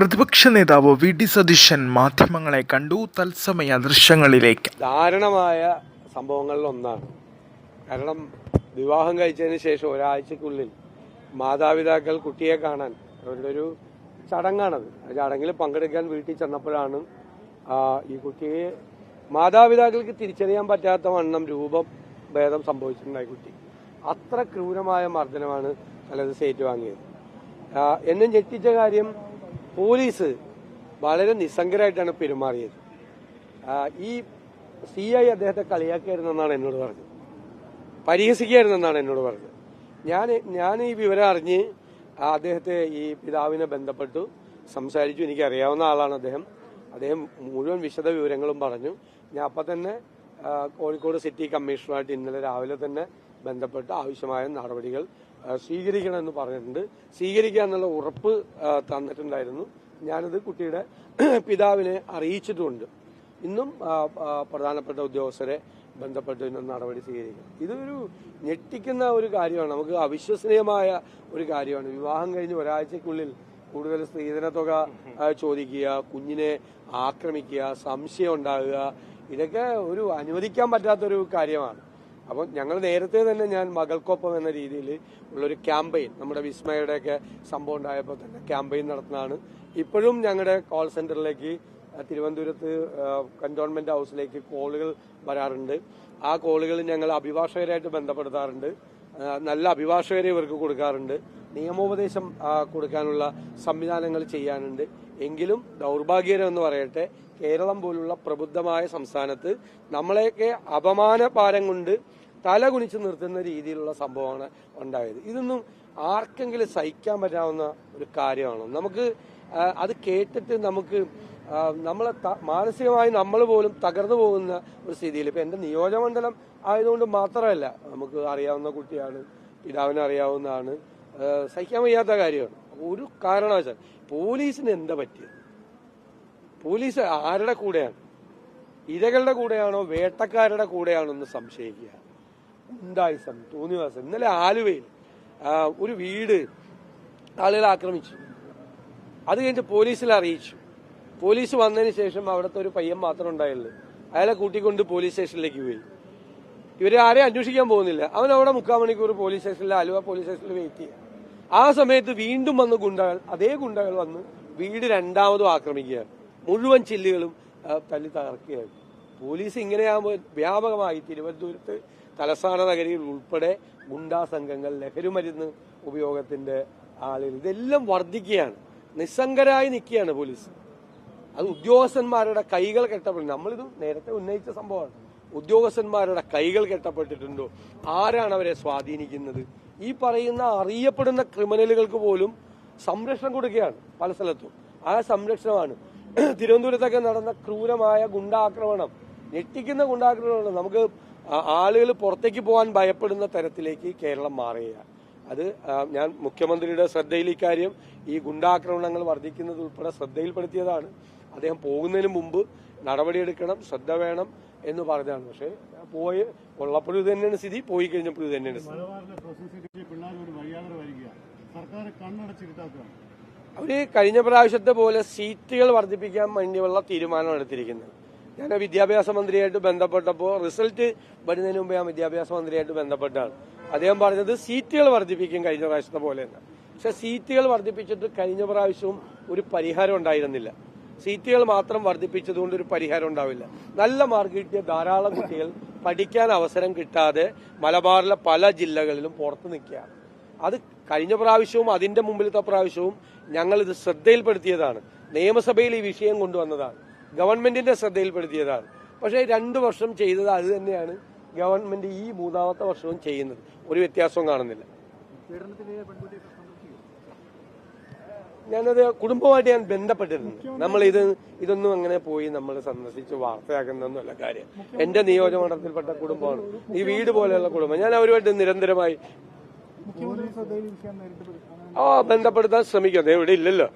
പ്രതിപക്ഷ നേതാവ് V. D. Satheesan മാധ്യമങ്ങളെ കണ്ടു. തത്സമയ ദൃശ്യങ്ങളിലേക്ക്. ദാരുണമായ സംഭവങ്ങളിൽ ഒന്നാണ് കാരണം വിവാഹം കഴിച്ചതിന് ശേഷം ഒരാഴ്ചക്കുള്ളിൽ മാതാപിതാക്കൾ കുട്ടിയെ കാണാൻ അവരുടെ ഒരു ചടങ്ങാണത്. ചടങ്ങിൽ പങ്കെടുക്കാൻ വീട്ടിൽ ചെന്നപ്പോഴാണ് ഈ കുട്ടിയെ മാതാപിതാക്കൾക്ക് തിരിച്ചറിയാൻ പറ്റാത്ത വണ്ണം രൂപം ഭേദം സംഭവിച്ചിട്ടുണ്ടായി കുട്ടി. അത്ര ക്രൂരമായ മർദ്ദനമാണ് തലേദിവസം ഏറ്റുവാങ്ങിയത്. വാങ്ങിയത് എന്നെ ഞെട്ടിച്ച കാര്യം പോലീസ് വളരെ നിസ്സംഗരായിട്ടാണ് പെരുമാറിയത്. ഈ സി ഐ അദ്ദേഹത്തെ കളിയാക്കിയായിരുന്നെന്നാണ് എന്നോട് പറഞ്ഞത്. പരിഹസിക്കായിരുന്നെന്നാണ് എന്നോട് പറഞ്ഞത്. ഞാൻ ഞാൻ ഈ വിവരം അറിഞ്ഞ് അദ്ദേഹത്തെ ഈ പിതാവിനെ ബന്ധപ്പെട്ടു സംസാരിച്ചു. എനിക്ക് അറിയാവുന്ന ആളാണ് അദ്ദേഹം. അദ്ദേഹം മുഴുവൻ വിശദ വിവരങ്ങളും പറഞ്ഞു. ഞാൻ അപ്പം തന്നെ കോഴിക്കോട് സിറ്റി കമ്മീഷണറായിട്ട് ഇന്നലെ രാവിലെ തന്നെ ബന്ധപ്പെട്ട് ആവശ്യമായ നടപടികൾ സ്വീകരിക്കണമെന്ന് പറഞ്ഞിട്ടുണ്ട്. സ്വീകരിക്കുക എന്നുള്ള ഉറപ്പ് തന്നിട്ടുണ്ടായിരുന്നു. ഞാനത് കുട്ടിയുടെ പിതാവിനെ അറിയിച്ചിട്ടുമുണ്ട് ഇന്നും പ്രധാനപ്പെട്ട ഉദ്യോഗസ്ഥരെ ബന്ധപ്പെട്ട് ഇന്നും നടപടി സ്വീകരിക്കും. ഇതൊരു ഞെട്ടിക്കുന്ന ഒരു കാര്യമാണ്. നമുക്ക് അവിശ്വസനീയമായ ഒരു കാര്യമാണ്. വിവാഹം കഴിഞ്ഞ് ഒരാഴ്ചക്കുള്ളിൽ കൂടുതൽ സ്ത്രീധന തുക ചോദിക്കുക കുഞ്ഞിനെ ആക്രമിക്കുക സംശയം ഉണ്ടാകുക ഇതൊക്കെ ഒരു അനുവദിക്കാൻ പറ്റാത്തൊരു കാര്യമാണ്. അപ്പം ഞങ്ങൾ നേരത്തെ തന്നെ ഞാൻ മകൾക്കൊപ്പം എന്ന രീതിയിൽ ഉള്ളൊരു ക്യാമ്പയിൻ നമ്മുടെ വിസ്മയുടെയൊക്കെ സംഭവം ഉണ്ടായപ്പോൾ തന്നെ ക്യാമ്പയിൻ നടത്തുന്നതാണ്. ഇപ്പോഴും ഞങ്ങളുടെ കോൾ സെന്ററിലേക്ക് തിരുവനന്തപുരത്ത് കന്റോൺമെന്റ് ഹൗസിലേക്ക് കോളുകൾ വരാറുണ്ട്. ആ കോളുകൾ ഞങ്ങൾ അഭിഭാഷകരായിട്ട് ബന്ധപ്പെടുത്താറുണ്ട്. നല്ല അഭിഭാഷകരെ ഇവർക്ക് കൊടുക്കാറുണ്ട്. നിയമോപദേശം കൊടുക്കാനുള്ള സംവിധാനങ്ങൾ ചെയ്യാനുണ്ട്. എങ്കിലും ദൗർഭാഗ്യകരം എന്ന് പറയട്ടെ കേരളം പോലുള്ള പ്രബുദ്ധമായ സംസ്ഥാനത്ത് നമ്മളെയൊക്കെ അപമാന ഭാരം കൊണ്ട് തല കുനിച്ച് നിർത്തുന്ന രീതിയിലുള്ള സംഭവമാണ് ഉണ്ടായത്. ഇതൊന്നും ആർക്കെങ്കിലും സഹിക്കാൻ പറ്റാവുന്ന ഒരു കാര്യമാണ്? നമുക്ക് അത് കേട്ടിട്ട് നമുക്ക് നമ്മളെ മാനസികമായി നമ്മൾ പോലും തകർന്നു പോകുന്ന ഒരു സ്ഥിതിയിൽ ഇപ്പം എന്റെ നിയോജകമണ്ഡലം ആയതുകൊണ്ട് മാത്രമല്ല നമുക്ക് അറിയാവുന്ന കുട്ടിയാണ് പിതാവിനെ അറിയാവുന്നതാണ് സഹിക്കാൻ വയ്യാത്ത കാര്യമാണ്. ഒരു കാരണവശാൽ പോലീസിന് എന്താ പറ്റിയത്? പോലീസ് ആരുടെ കൂടെയാണ്? ഇരകളുടെ കൂടെയാണോ വേട്ടക്കാരുടെ കൂടെയാണോ എന്ന് സംശയിക്കുക. ഉണ്ടായി തോന്നിവാസം. ഇന്നലെ ആലുവയിൽ ഒരു വീട് ആളുകൾ ആക്രമിച്ചു. അത് കഴിഞ്ഞിട്ട് പോലീസിൽ അറിയിച്ചു. പോലീസ് വന്നതിന് ശേഷം അവിടുത്തെ ഒരു പയ്യൻ മാത്രം ഉണ്ടായുള്ളൂ. അയാളെ കൂട്ടിക്കൊണ്ട് പോലീസ് സ്റ്റേഷനിലേക്ക് പോയി. ഇവരെ ആരെയും അന്വേഷിക്കാൻ പോകുന്നില്ല. അവൻ അവിടെ മുക്കാൽ മണിക്കൂർ പോലീസ് സ്റ്റേഷനിൽ ആലുവ പോലീസ് സ്റ്റേഷനിൽ വെയിറ്റ് ചെയ്യുക ആ സമയത്ത് വീണ്ടും വന്ന് ഗുണ്ടകൾ അതേ ഗുണ്ടകൾ വന്ന് വീട് രണ്ടാമതും ആക്രമിക്കുകയാണ്. മുഴുവൻ ചില്ലുകളും തല്ലി തകർക്കുകയാണ്. പോലീസ് ഇങ്ങനെയാകുമ്പോൾ വ്യാപകമായി തിരുവനന്തപുരത്ത് തലസ്ഥാന നഗരിയിൽ ഉൾപ്പെടെ ഗുണ്ടാ സംഘങ്ങൾ ലഹരിമരുന്ന് ഉപയോഗത്തിന്റെ ആളുകൾ ഇതെല്ലാം വർദ്ധിക്കുകയാണ്. നിസ്സംഗരായി നിൽക്കുകയാണ് പോലീസ് അത് ഉദ്യോഗസ്ഥന്മാരുടെ കൈകൾ കെട്ടപ്പെടുന്നു. നമ്മളിത് നേരത്തെ ഉന്നയിച്ച സംഭവമാണ്. ഉദ്യോഗസ്ഥന്മാരുടെ കൈകൾ കെട്ടപ്പെട്ടിട്ടുണ്ടോ? ആരാണ് അവരെ സ്വാധീനിക്കുന്നത്? ഈ പറയുന്ന അറിയപ്പെടുന്ന ക്രിമിനലുകൾക്ക് പോലും സംരക്ഷണം കൊടുക്കുകയാണ് പല സ്ഥലത്തും. ആ സംരക്ഷണമാണ്. തിരുവനന്തപുരത്തൊക്കെ നടന്ന ക്രൂരമായ ഗുണ്ടാക്രമണം ഞെട്ടിക്കുന്ന ഗുണ്ടാക്രമണം നമുക്ക് ആളുകൾ പുറത്തേക്ക് പോകാൻ ഭയപ്പെടുന്ന തരത്തിലേക്ക് കേരളം മാറുകയാണ്. അത് ഞാൻ മുഖ്യമന്ത്രിയുടെ ശ്രദ്ധയിൽ ഇക്കാര്യം ഈ ഗുണ്ടാക്രമണങ്ങൾ വർദ്ധിക്കുന്നത് ഉൾപ്പെടെ ശ്രദ്ധയിൽപ്പെടുത്തിയതാണ്. അദ്ദേഹം പോകുന്നതിന് മുമ്പ് നടപടിയെടുക്കണം ശ്രദ്ധ വേണം എന്ന് പറഞ്ഞതാണ്. പക്ഷേ പോയി ഉള്ളപ്പോഴും ഇത് തന്നെയാണ് സ്ഥിതി. പോയി കഴിഞ്ഞപ്പോഴും ഇത് തന്നെയാണ് സ്ഥിതി. അവർ കഴിഞ്ഞ പ്രാവശ്യത്തെ പോലെ സീറ്റുകൾ വർദ്ധിപ്പിക്കാൻ വേണ്ടിയുള്ള തീരുമാനം എടുത്തിരിക്കുന്നത്. ഞാൻ വിദ്യാഭ്യാസ മന്ത്രിയായിട്ട് ബന്ധപ്പെട്ടപ്പോൾ റിസൾട്ട് വരുന്നതിന് മുമ്പ് ഞാൻ വിദ്യാഭ്യാസ മന്ത്രിയായിട്ട് ബന്ധപ്പെട്ടാണ്. അദ്ദേഹം പറഞ്ഞത് സീറ്റുകൾ വർദ്ധിപ്പിക്കും കഴിഞ്ഞ പ്രാവശ്യത്തെ പോലെ തന്നെ. പക്ഷെ സീറ്റുകൾ വർദ്ധിപ്പിച്ചിട്ട് കഴിഞ്ഞ പ്രാവശ്യവും ഒരു പരിഹാരം ഉണ്ടായിരുന്നില്ല. സീറ്റുകൾ മാത്രം വർദ്ധിപ്പിച്ചതുകൊണ്ട് ഒരു പരിഹാരം ഉണ്ടാവില്ല. നല്ല മാർക്ക് കിട്ടിയ ധാരാളം കുട്ടികൾ പഠിക്കാൻ അവസരം കിട്ടാതെ മലബാറിലെ പല ജില്ലകളിലും പുറത്തു നിൽക്കുകയാണ്. അത് കഴിഞ്ഞ പ്രാവശ്യവും അതിന്റെ മുമ്പിലത്തെ പ്രാവശ്യവും ഞങ്ങൾ ഇത് ശ്രദ്ധയിൽപ്പെടുത്തിയതാണ്. നിയമസഭയിൽ ഈ വിഷയം കൊണ്ടുവന്നതാണ്. ഗവൺമെന്റിന്റെ ശ്രദ്ധയിൽപ്പെടുത്തിയതാണ്. പക്ഷേ രണ്ടു വർഷം ചെയ്തത് അത് തന്നെയാണ് ഗവൺമെന്റ് ഈ മൂന്നാമത്തെ വർഷവും ചെയ്യുന്നത്. ഒരു വ്യത്യാസവും കാണുന്നില്ല. ഞാനത് കുടുംബമായിട്ട് ഞാൻ ബന്ധപ്പെട്ടിരുന്നു. നമ്മൾ ഇത് ഇതൊന്നും അങ്ങനെ പോയി നമ്മൾ സന്ദർശിച്ച് വാർത്തയാക്കുന്നൊന്നുമല്ല കാര്യം. എന്റെ നിയോജകമണ്ഡലത്തിൽപ്പെട്ട കുടുംബമാണ്. ഈ വീട് പോലെയുള്ള കുടുംബം. ഞാൻ അവരുമായിട്ട് നിരന്തരമായി ആ ബന്ധപ്പെടുത്താൻ ശ്രമിക്കാം. ഇവിടെ ഇല്ലല്ലോ.